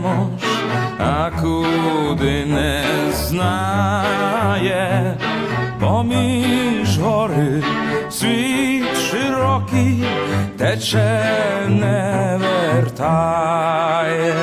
вчемуш, а куди не знає, поміж гори світ широкий тече не вертає.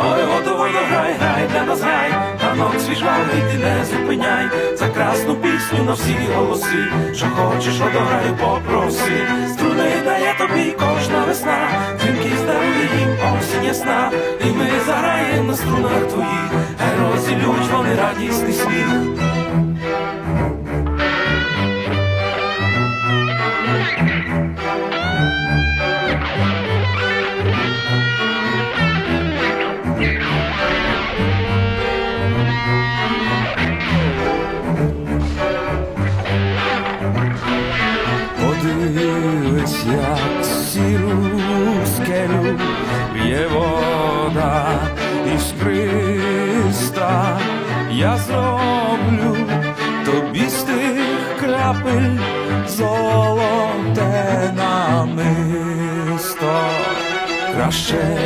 Ой, воду, грай, грай, для нас грай, танок свій жвавий, ти не зупиняй, за красну пісню на всі голоси, що хочеш, водограю, попроси, струни дає тобі кожна весна, дзвінки здарує їм осінь ясна, і ми заграємо на струнах твоїх, герої розілють вони радісний сміх. Сіру скелю б'є вода іскриста, я зроблю тобі з тих крапель золоте намисто. Краще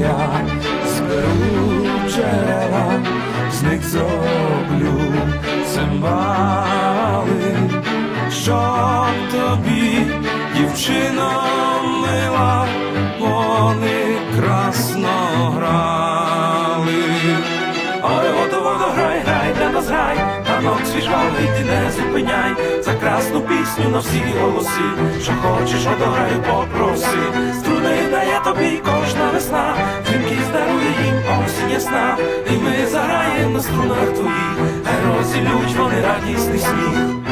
я зберу джерела, з них зроблю цимбали, щоб тобі, дівчино жвавий, ти не зупиняй, за красну пісню на всі голоси, що хочеш, одограю, попроси, струни дає тобі кожна весна, дзвінки здарує їм осінь ясна, і ми заграємо на струнах твоїх, хай розілють вони радісний сміх.